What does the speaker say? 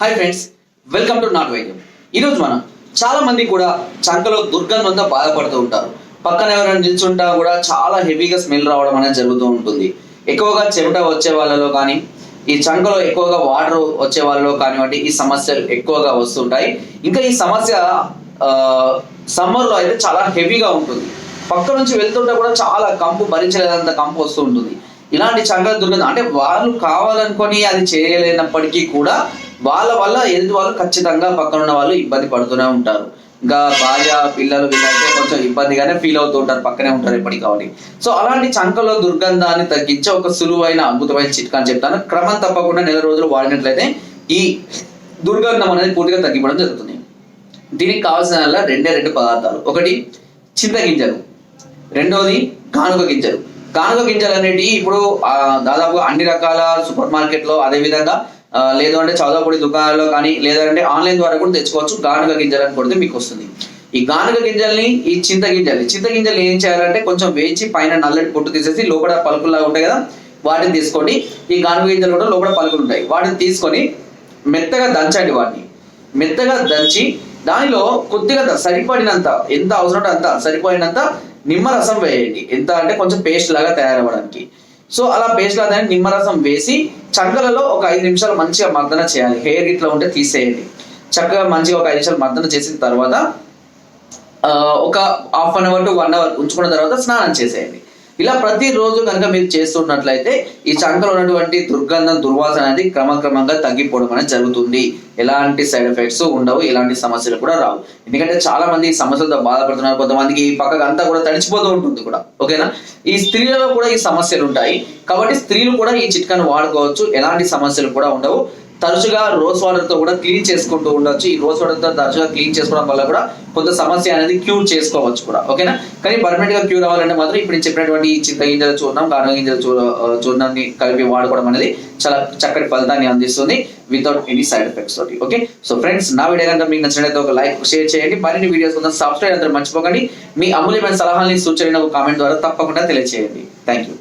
Hi friends welcome to నాట్ వైద్యం ఈరోజు మనం చాలా మంది కూడా చంకలో దుర్గంధంతో బాధపడుతూ ఉంటారు. పక్కన ఎవరైనా నిల్చుంటా కూడా చాలా హెవీగా స్మెల్ రావడం అనేది జరుగుతూ ఉంటుంది. ఎక్కువగా చెమట వచ్చే వాళ్ళలో కానీ ఈ చంకలో ఎక్కువగా వాటర్ వచ్చే వాళ్ళలో కానివ్వండి ఈ సమస్యలు ఎక్కువగా వస్తుంటాయి. ఇంకా ఈ సమస్య సమ్మర్లో అయితే చాలా హెవీగా ఉంటుంది. పక్క నుంచి వెళ్తుంటే కూడా చాలా కంపు భరించలేదంత కంపు వస్తూ ఉంటుంది. ఇలాంటి చంకల దుర్గంధం అంటే వాళ్ళు కావాలనుకొని అది చేయలేనప్పటికీ కూడా వాళ్ళ వల్ల ఎదుటి వాళ్ళు ఖచ్చితంగా పక్కన ఉన్న వాళ్ళు ఇబ్బంది పడుతూనే ఉంటారు. ఇంకా భార్య పిల్లలు వీళ్ళైతే కొంచెం ఇబ్బందిగానే ఫీల్ అవుతూ ఉంటారు పక్కనే ఉంటారు ఎప్పటికి కాబట్టి సో అలాంటి చంకలో దుర్గంధాన్ని తగ్గించే ఒక సులువైన అద్భుతమైన చిట్కా అని చెప్తాను. క్రమం తప్పకుండా నెల రోజులు వాడినట్లయితే ఈ దుర్గంధం అనేది పూర్తిగా తగ్గిపోవడం జరుగుతుంది. దీనికి కావాల్సిన రెండే రెండు పదార్థాలు. ఒకటి చింతగింజలు రెండోది కానుక గింజలు. కానుక గింజలు అనేటివి ఇప్పుడు దాదాపుగా అన్ని రకాల సూపర్ మార్కెట్లో అదే విధంగా లేదు అంటే చౌదాపొడి దుకాణాల్లో కానీ లేదంటే ఆన్లైన్ ద్వారా కూడా తెచ్చుకోవచ్చు. గానుగ గింజలు అని కొడితే మీకు వస్తుంది. ఈ గానుగ గింజల్ని ఈ చింత గింజల్ని చింత గింజలు ఏం చేయాలంటే కొంచెం వేయించి పైన నల్లటి పొట్టు తీసేసి లోపల పలుకులాగా ఉంటాయి కదా వాటిని తీసుకోండి. ఈ గానుగ గింజలు కూడా లోపల పలుకులు ఉంటాయి. వాటిని తీసుకొని మెత్తగా దంచండి వాటిని. మెత్తగా దంచి దానిలో కొద్దిగా సరిపడినంత ఎంత అవసరం అంత సరిపడినంత నిమ్మరసం వేయండి. ఎంత అంటే కొంచెం పేస్ట్ లాగా తయారవ్వడానికి. సో అలా పేస్ట్ లాగా తయారు నిమ్మరసం వేసి చక్కలలో ఒక ఐదు నిమిషాలు మంచిగా మర్దన చేయాలి. హెయిర్ ఇట్లా ఉంటే తీసేయండి. చక్కగా మంచిగా ఒక ఐదు నిమిషాలు మర్దన చేసిన తర్వాత ఒక half an hour to one hour ఉంచుకున్న తర్వాత స్నానం చేసేయండి. ఇలా ప్రతిరోజు కనుక మీరు చేస్తున్నట్లయితే ఈ చంకలో ఉన్నటువంటి దుర్గంధం దుర్వాసన అనేది క్రమక్రమంగా తగ్గిపోవడం అనేది జరుగుతుంది. ఎలాంటి సైడ్ ఎఫెక్ట్స్ ఉండవు ఎలాంటి సమస్యలు కూడా రావు. ఎందుకంటే చాలా మంది ఈ సమస్యలతో బాధపడుతున్నారు. కొంతమందికి ఈ పక్కకు అంతా కూడా తడిచిపోతూ ఉంటుంది కూడా. ఓకేనా? ఈ స్త్రీలలో కూడా ఈ సమస్యలు ఉంటాయి. కాబట్టి స్త్రీలు కూడా ఈ చిట్కాను వాడుకోవచ్చు. ఎలాంటి సమస్యలు కూడా ఉండవు. తరచుగా రోజ్ వాటర్తో కూడా క్లీన్ చేసుకుంటూ ఉండొచ్చు. ఈ రోజ్ వాటర్తో తరచుగా క్లీన్ చేసుకోవడం వల్ల కూడా కొంత సమస్య అనేది క్యూర్ చేసుకోవచ్చు కూడా. ఓకేనా? కానీ పర్మనెంట్గా క్యూర్ అవ్వాలంటే మాత్రం ఇప్పుడు చెప్పినటువంటి ఈ చింత గింజల చూర్ణం గానుగ గింజల చూర్ణాన్ని కలిపి వాడుకోవడం అనేది చాలా చక్కటి ఫలితాన్ని అందిస్తుంది వితౌట్ ఎనీ సైడ్ ఎఫెక్ట్స్ తోటి. ఓకే? సో ఫ్రెండ్స్ నా వీడియో కనుక మీకు నచ్చినట్లయితే ఒక లైక్ షేర్ చేయండి. మరిన్ని వీడియోస్ కొంత సబ్స్క్రైబ్ అందరూ మర్చిపోకండి. మీ అమూల్యమైన సలహాలని సూచనలు ఒక కామెంట్ ద్వారా తప్పకుండా తెలియజేయండి థ్యాంక్ యూ